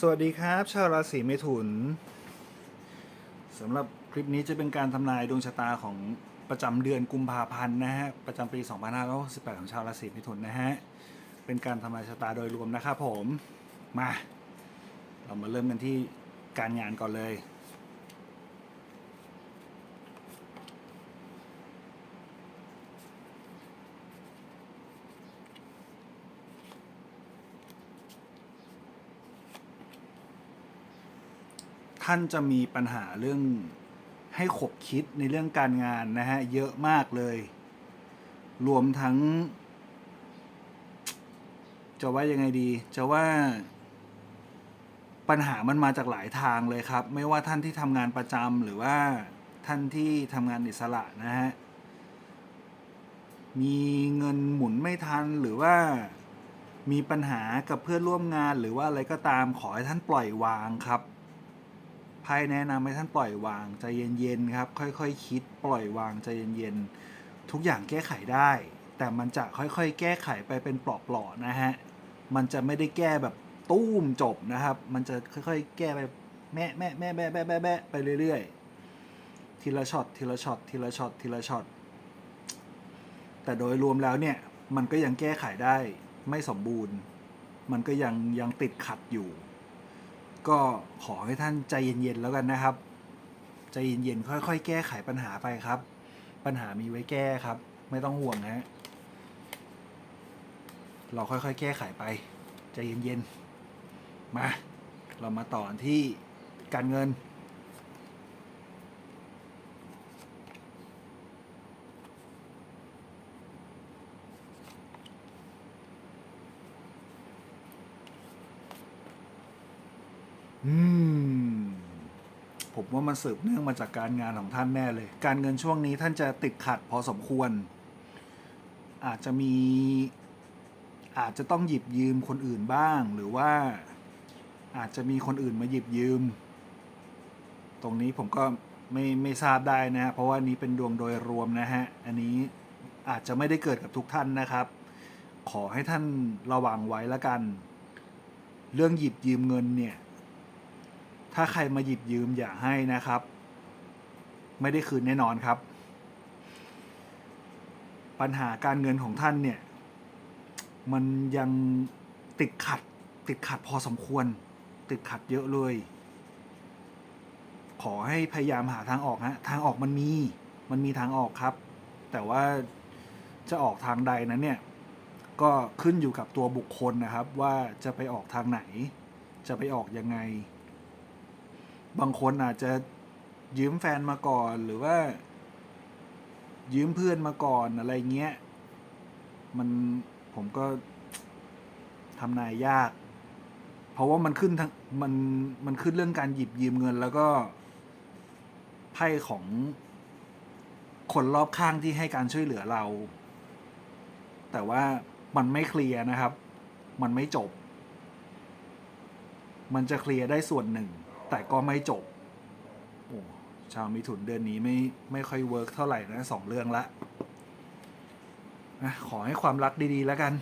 สวัสดีครับ ชาวราศีเมถุนสำหรับคลิปนี้จะเป็นการทำนายดวงชะตาของประจำเดือนกุมภาพันธ์นะฮะประจำปี 2568 ของชาวราศีเมถุนนะฮะเป็นการทำนายชะตาโดยรวมนะครับผมมา เรามาเริ่มกันที่การงานก่อนเลย ท่านจะมีปัญหาเรื่องให้ขบคิดในเรื่องการงานนะฮะ เยอะมากเลย รวมทั้ง จะว่ายังไงดี จะว่าปัญหามันมาจากหลายทางเลยครับ ไม่ว่าท่านที่ทำงานประจำหรือว่าท่านที่ทำงานอิสระนะฮะ มีเงินหมุนไม่ทันหรือว่ามีปัญหากับเพื่อนร่วมงานหรือว่าอะไรก็ตามขอให้ท่านปล่อยวางครับ ไพ่แนะนำให้ท่านปล่อยวางใจเย็นๆครับ ค่อยๆคคิดปล่อยวางใจเย็นๆทุกอย่างแก้ไขได้ แต่มันจะค่อยๆ แก้ไขไปเป็นเปลาะๆนะฮะมันจะไม่ได้แก้แบบตู้มจบนะครับ มันจะค่อยๆ แก้ไปแม่แม่แม่แม่แม่แม่แม่ไปเรื่อยๆ ทีละช็อตทีละช็อตทีละช็อตทีละช็อตแต่โดยรวมแล้วเนี่ยมันก็ยังแก้ไขได้ไม่สมบูรณ์ มันก็ยังยังติดขัดอยู่ ก็ขอให้ท่านใจเย็นๆแล้วกันนะครับ ใจเย็นๆค่อยๆ แก้ไขปัญหาไปครับ ปัญหามีไว้แก้ครับ ไม่ต้องห่วงนะฮะเราค่อยๆ แก้ไขไป ใจเย็นๆ มา เรามาต่อที่การเงิน อืม ผมว่ามันสืบเนื่องมาจากการงานของท่านแน่เลย การเงินช่วงนี้ท่านจะติดขัดพอสมควร อาจจะมี อาจจะต้องหยิบยืมคนอื่นบ้าง หรือว่า อาจจะมีคนอื่นมาหยิบยืม ตรงนี้ผมก็ไม่ไม่ทราบได้นะเพราะว่านี้เป็นดวงโดยรวมนะฮะ อันนี้อาจจะไม่ได้เกิดกับทุกท่านนะครับ ขอให้ท่านระวังไว้ละกัน เรื่องหยิบยืมเงินเนี่ย ถ้าใครมาหยิบยืมอย่าให้นะครับ ไม่ได้คืนแน่นอนครับ ปัญหาการเงินของท่านเนี่ย มันยังติดขัด ติดขัดพอสมควร ติดขัดเยอะเลย ขอให้พยายามหาทางออกฮะทางออกมันมี มันมีทางออกครับ แต่ว่าจะออกทางใดนั้นเนี่ย ก็ขึ้นอยู่กับตัวบุคคลนะครับ ว่าจะไปออกทางไหน จะไปออกยังไง บางคนอาจจะยืมแฟนมาก่อนหรือว่า ยืมเพื่อนมาก่อนอะไรเงี้ย มันผมก็ทำนายยาก เพราะว่ามันขึ้นทั้งมันมันขึ้นเรื่องการหยิบยืมเงิน แล้วก็ไพ่ของคนรอบข้างที่ให้การช่วยเหลือเรา แต่ว่ามันไม่เคลียร์นะครับ มันไม่จบ มันจะเคลียร์ได้ส่วนหนึ่ง แต่ก็ไม่จบโอ้ชาวมิถุนเดือนนี้ไม่ไม่ค่อยเวิร์กเท่าไหร่นะสองเรื่องละนะขอให้ความรักดีๆแล้วกัน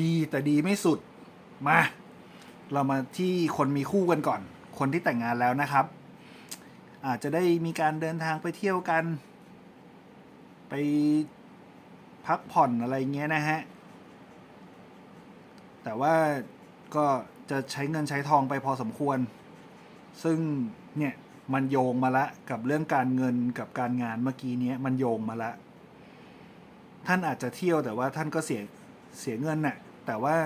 ดีแต่ดีไม่สุด มา เรามาที่คนมีคู่กันก่อน คนที่แต่งงานแล้วนะครับ อาจจะได้มีการเดินทางไปเที่ยวกัน ไปพักผ่อนอะไรเงี้ยนะฮะ แต่ว่าก็จะใช้เงินใช้ทองไปพอสมควร ซึ่งเนี่ยมันโยงมาละกับเรื่องการเงินกับการงานเมื่อกี้เนี้ยมันโยงมาละ ท่านอาจจะเที่ยวแต่ว่าท่านก็เสียเสียเงินน่ะ แต่ว่า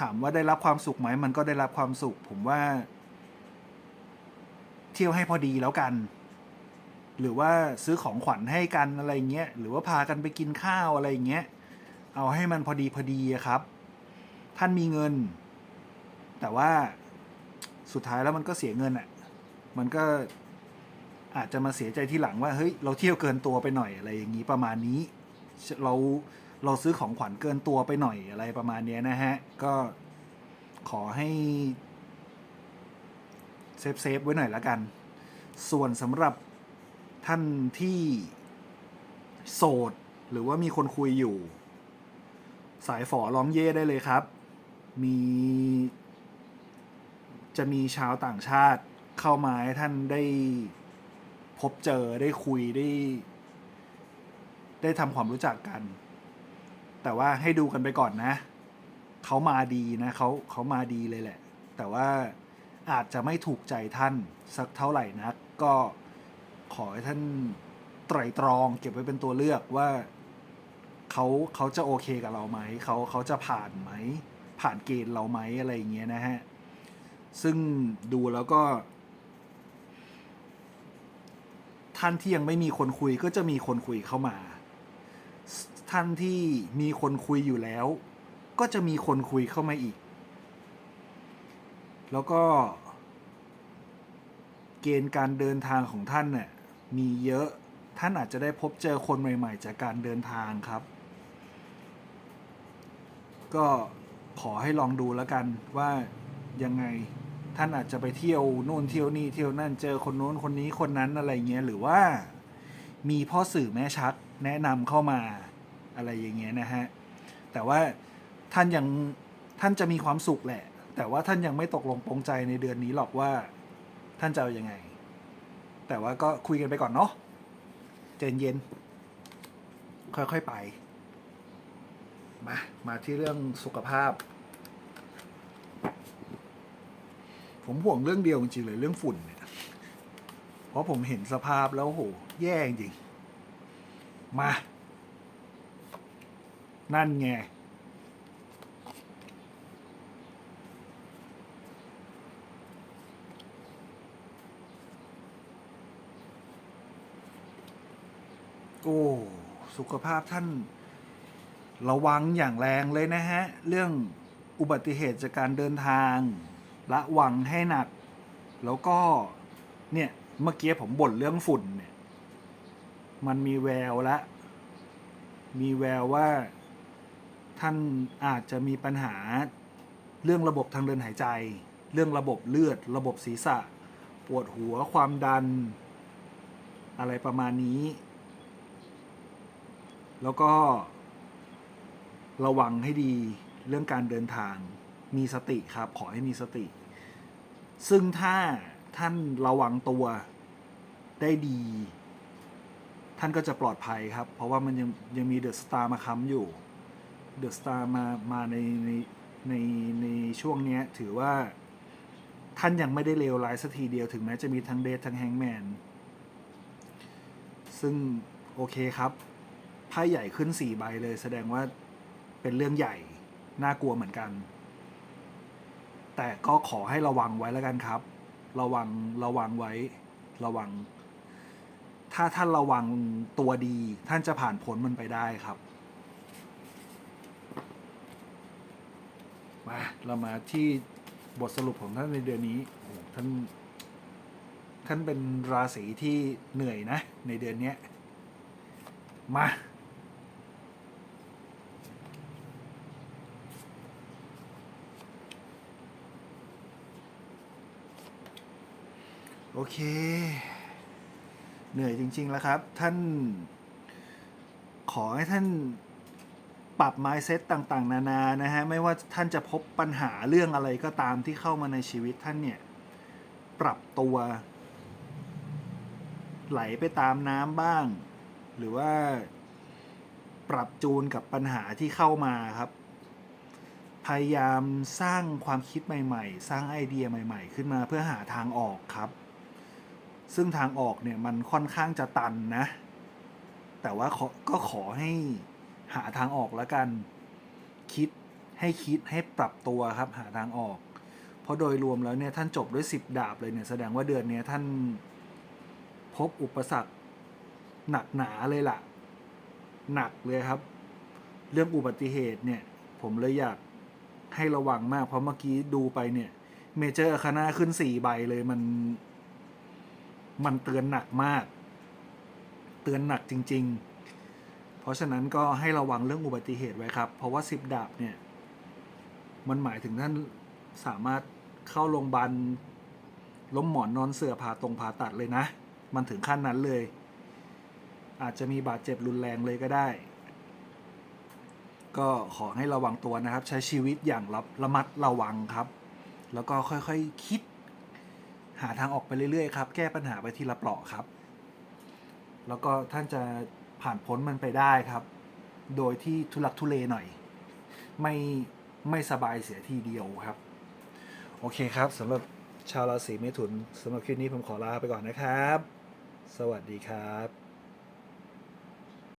ถามว่าได้รับความสุขไหมมันก็ได้รับความสุข ผมว่า เที่ยวให้พอดีแล้วกัน หรือว่าซื้อของขวัญให้กันอะไรเงี้ยหรือว่าพากันไปกินข้าวอะไรเงี้ยเอาให้มันพอดีพอดีครับ ท่านมีเงิน แต่ว่าสุดท้ายแล้วมันก็เสียเงินอะมันก็อาจจะมาเสียใจที่หลังว่าเฮ้ยเราเที่ยวเกินตัวไปหน่อยอะไรอย่างนี้ประมาณนี้ เรา เราซื้อของขวัญเกินตัวไปหน่อยอะไรประมาณนี้นะฮะ ก็ขอให้เซฟเซฟไว้หน่อยละกัน ส่วนสำหรับท่านที่โสด หรือว่ามีคนคุยอยู่ สายฝอร้องเย่ได้เลยครับ มีจะมีชาวต่างชาติเข้ามาให้ท่านได้พบเจอได้คุยได้ ได้ทำความรู้จักกัน แต่ว่าให้ดูกันไปก่อนนะ เขามาดีนะเขาเขามาดีเลยแหละ แต่ว่าอาจจะไม่ถูกใจท่านสักเท่าไหร่นัก ก็ขอให้ท่านไตรตรองเก็บไว้เป็นตัวเลือกว่าเขาเขาจะโอเคกับเราไหมเขาเขาจะผ่านไหม ผ่านเกณฑ์เราไหมอะไรอย่างเงี้ยนะฮะ ซึ่งดูแล้วก็ ท่านที่ยังไม่มีคนคุยก็จะมีคนคุยเข้ามา ท่านที่มีคนคุยอยู่แล้ว ก็จะมีคนคุยเข้ามาอีก แล้วก็ เกณฑ์การเดินทางของท่านเนี่ยมีเยอะท่านอาจจะได้พบเจอคนใหม่ ๆ จากการเดินทางครับ ก็ขอให้ลองดูแล้วกันว่ายังไงท่านอาจจะไปเที่ยวโน่นเที่ยวนี่เที่ยวนั่นเจอคนโน้นคนนี้คนนั้นอะไรเงี้ยหรือว่ามีพ่อสื่อแม่ชักแนะนำเข้ามา อะไรอย่างเงี้ยนะฮะ แต่ว่าท่านยังท่านจะมีความสุขแหละ แต่ว่าท่านยังไม่ตกลงปรงใจในเดือนนี้หรอกว่าท่านจะเอาอยัางไง แต่ว่าก็คุยกันไปก่อนเนาะเจนเย็น ค่อยๆไป มา มาที่เรื่องสุขภาพ ผมห่วงเรื่องเดียวจริงๆเลยเรื่องฝุ่นเนี่ย เพราะผมเห็นสภาพแล้วโห แย่จริง มา นั่นไง โอ้ สุขภาพท่าน ระวังอย่างแรงเลยนะฮะ เรื่องอุบัติเหตุจากการเดินทางระวังให้หนัก แล้วก็เนี่ยเมื่อกี้ผมบ่นเรื่องฝุ่นเนี่ย มันมีแววละ มีแววว่า ท่านอาจจะมีปัญหาเรื่องระบบทางเดินหายใจ เรื่องระบบเลือด ระบบศีรษะ ปวดหัวความดัน อะไรประมาณนี้ แล้วก็ ระวังให้ดีเรื่องการเดินทาง มีสติครับ ขอให้มีสติ ซึ่งถ้าท่านระวังตัวได้ดี ท่านก็จะปลอดภัยครับ เพราะว่ามันยังยังมีเดอะสตาร์มาค้ำอยู่ เดอะสตาร์มามาในในในในช่วงเนี้ยถือว่าท่านยังไม่ได้เลวร้ายสักทีเดียวถึงแม้จะมีทั้งเดททั้งแฮงแมน ซึ่งโอเคครับไพ่ใหญ่ขึ้นสี่ใบเลย แสดงว่าเป็นเรื่องใหญ่ น่ากลัวเหมือนกัน แต่ก็ขอให้ระวังไว้แล้วกันครับ ระวังระวังไว้ ระวัง ถ้าท่านระวังตัวดี ท่านจะผ่านพ้นมันไปได้ครับ มาเรามาที่บทสรุปของท่านในเดือนนี้โอ้โหท่านท่านเป็นราศีที่เหนื่อยนะ ในเดือนนี้มา โอเค เหนื่อยจริง ๆ แล้วครับ ท่านขอให้ท่าน ปรับ mindset ต่างๆ นานานะฮะไม่ว่าท่านจะพบปัญหาเรื่องอะไรก็ตามที่เข้ามาในชีวิตท่านเนี่ย ปรับตัว ไหลไปตามน้ำบ้าง หรือว่าปรับจูนกับปัญหาที่เข้ามาครับ พยายามสร้างความคิดใหม่ ๆ สร้างไอเดียใหม่ ๆ ขึ้นมาเพื่อหาทางออกครับ ซึ่งทางออกเนี่ยมันค่อนข้างจะตันนะ แต่ว่าก็ขอให้ หาทางออกแล้วกัน คิดให้คิดให้ปรับตัวครับ หาทางออก เพราะโดยรวมแล้วเนี่ยท่านจบด้วยสิบดาบเลยเนี่ยแสดงว่าเดือนนี้ท่านพบอุปสรรคหนักหนาเลยล่ะ หนักเลยครับ เรื่องอุบัติเหตุเนี่ย ผมเลยอยากให้ระวังมาก เพราะเมื่อกี้ดูไปเนี่ย เมเจอร์คณะขึ้นสี่ใบเลยมัน มันเตือนหนักมาก เตือนหนักจริง ๆ เพราะฉะนั้นก็ให้ระวังเรื่องอุบัติเหตุไว้ครับ เพราะว่าสิบดาบเนี่ย มันหมายถึงท่านสามารถเข้าโรงพยาบาลล้มหมอนนอนเสือผ่าตรงผ่าตัดเลยนะ มันถึงขั้นนั้นเลย อาจจะมีบาดเจ็บรุนแรงเลยก็ได้ ก็ขอให้ระวังตัวนะครับ ใช้ชีวิตอย่างระระมัดระวังครับ แล้วก็ค่อยๆคคิด หาทางออกไปเรื่อยๆครับ แก้ปัญหาไปทีละเปราะครับ แล้วก็ท่านจะ ผ่านพ้นมันไปได้ครับ โดยที่ทุลักทุเลหน่อย ไม่ไม่สบายเสียทีเดียวครับ โอเคครับสำหรับชาวราศีเมถุนสำหรับคลิปนี้ผมขอลาไปก่อนนะครับ สวัสดีครับ